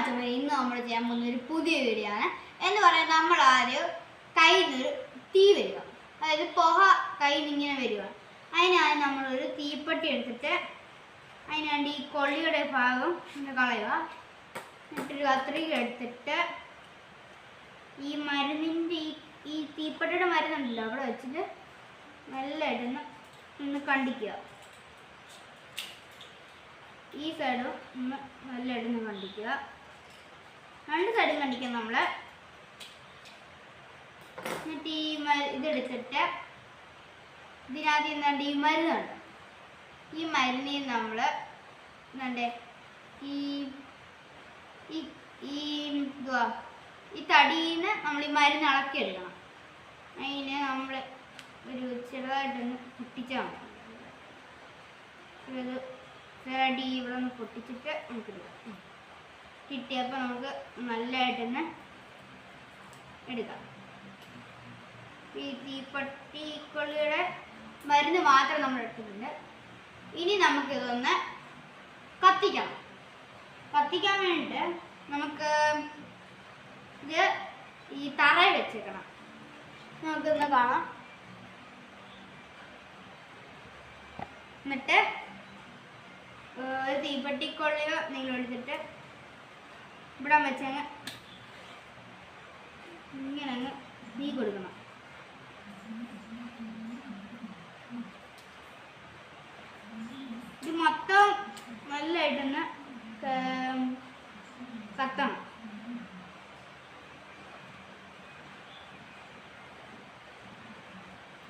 അച്ഛമ്മ ഇന്ന് നമ്മൾ ചെയ്യാൻ പോകുന്ന ഒരു പുതിയ വീഡിയോ ആണ്. എന്ന് പറയാൻ നമ്മൾ ആദ്യം കയ്യിൽ നിന്നൊരു തീ വരിക. അതായത് പുക കയ്യിൽ ഇങ്ങനെ വരിക. അതിനായി നമ്മളൊരു തീപ്പെട്ടി എടുത്തിട്ട് അതിനാണ്ട് ഈ കൊള്ളിയുടെ ഭാഗം കളയുക. എന്നിട്ടൊരു കത്രിക എടുത്തിട്ട് ഈ മരുന്നിന്റെ ഈ ഈ തീപ്പെട്ടിയുടെ മരുന്നുണ്ടല്ലോ അവിടെ വെച്ചിട്ട് നല്ല ഇടുന്ന് ഒന്ന് കണ്ടിക്കുക. ഈ സൈഡും ഒന്ന് നല്ല ഇടുന്ന് കണ്ടിക്കുക. രണ്ട് സൈഡും കണ്ടിക്കാം നമ്മൾ എന്നിട്ട് ഈ മ ഇതെടുത്തിട്ട് ഇതിനകത്ത് എന്താണ്ട് ഈ മരുന്നുണ്ട് ഈ മരുന്നിൽ നമ്മൾ എന്താണ്ടേ ഈ ഈ എന്തുവാ ഈ തടിയിൽ നിന്ന് നമ്മൾ ഈ മരുന്ന് ഇളക്കിയെടുക്കണം. അതിന് നമ്മൾ ഒരു ചെറുതായിട്ടൊന്ന് പൊട്ടിച്ചാൽ മതി. ഇവിടെ ഒന്ന് പൊട്ടിച്ചിട്ട് നമുക്ക് എടുക്കാം ഉം. കിട്ടിയപ്പോൾ നമുക്ക് നല്ലതായിട്ടൊന്ന് എടുക്കാം. ഈ തീപ്പട്ടിക്കൊള്ളിയുടെ മരുന്ന് മാത്രം നമ്മൾ എടുത്തിട്ടുണ്ട്. ഇനി നമുക്കിതൊന്ന് കത്തിക്കണം കത്തിക്കാൻ വേണ്ടിയിട്ട് നമുക്ക് ഇത് ഈ തറയിൽ വെച്ചേക്കണം. നമുക്കൊന്ന് കാണാം. എന്നിട്ട് ഒരു തീപ്പെട്ടിക്കൊള്ളിയോ നിങ്ങൾ എടുത്തിട്ട് ഇവിടെ വെച്ചങ്ങ് ഇങ്ങനെ അങ്ങ് തീ കൊടുക്കണം. ഇത് മൊത്തം നല്ലതായിട്ടൊന്ന് കത്തണം.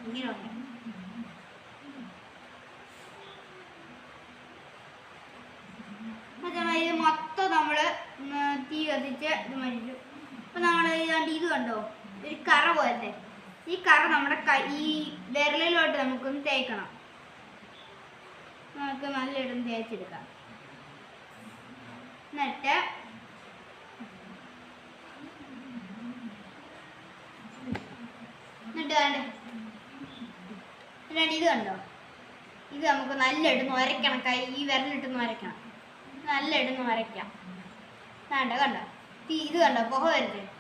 ഇങ്ങനെ ഉണ്ട്. അതേമാതിരി ഇത് മൊത്തം നമ്മൾ തീ കത്തിച്ച് ഇത് മരിച്ചു അപ്പം നമ്മൾ ഏതാണ്ട് ഇത് കണ്ടോ? ഒരു കറ പോലത്തെ. ഈ കറ നമ്മുടെ ഈ വിരലിലോട്ട് നമുക്കൊന്ന് തേക്കണം. നമുക്ക് നല്ല ഇടം തേച്ചെടുക്കാം. എന്നിട്ട് എന്നിട്ട് വേണ്ട? എന്നിട്ട് ഇത് കണ്ടോ? ഇത് നമുക്ക് നല്ല ഇടുന്ന് വരയ്ക്കണം. കൈ ഈ വിരലിട്ടൊന്ന് വരയ്ക്കണം. നല്ല ഇടുന്ന് വരയ്ക്കാം. വേണ്ട കണ്ടോ? ഇത് കണ്ടോ? പുക വരുന്നത്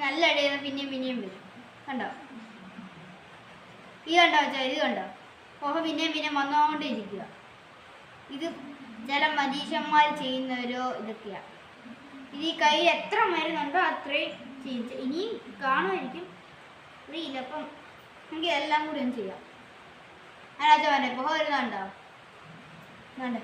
നല്ല ഇടയിൽ പിന്നെയും പിന്നെയും വരും. കണ്ടോ? ഈ കണ്ടോ വെച്ചാൽ ഇത് കണ്ടോ? പുക പിന്നെയും പിന്നെയും വന്നുകൊണ്ടിരിക്കുക ഇത് ചില മനീഷന്മാർ ചെയ്യുന്ന ഒരു ഇതൊക്കെയാണ് ഇത് ഈ കയ്യിൽ എത്ര മരുന്നുണ്ടോ അത്രയും ചെയ്യിച്ച ഇനിയും കാണുമായിരിക്കും. അറിയില്ല അപ്പം നമുക്ക് എല്ലാം കൂടി ഒന്ന് ചെയ്യാം. അതിനകത്ത് വേണ്ടേ പുക വരുന്നുണ്ടോ? വേണ്ടേ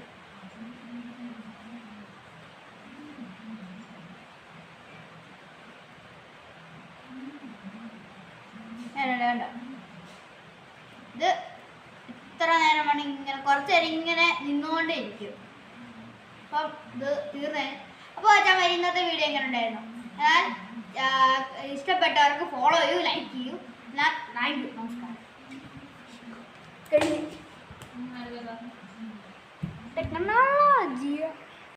വേണ്ട. ഇത് ഇത്ര നേരം വേണം ഇങ്ങനെ കുറച്ച് നേരം ഇങ്ങനെ നിന്നുകൊണ്ടേ ഇരിക്കും. അപ്പം ഇത് തീർന്നേ. അപ്പോൾ ഞാൻ ഇന്നത്തെ വീഡിയോ എങ്ങനെ ഉണ്ടായിരുന്നു? എന്നാൽ ഇഷ്ടപ്പെട്ടവർക്ക് ഫോളോ ചെയ്യൂ ലൈക്ക് ചെയ്യൂ. ഞാൻ താങ്ക് യു നമസ്കാരം. ടെക്നോളജി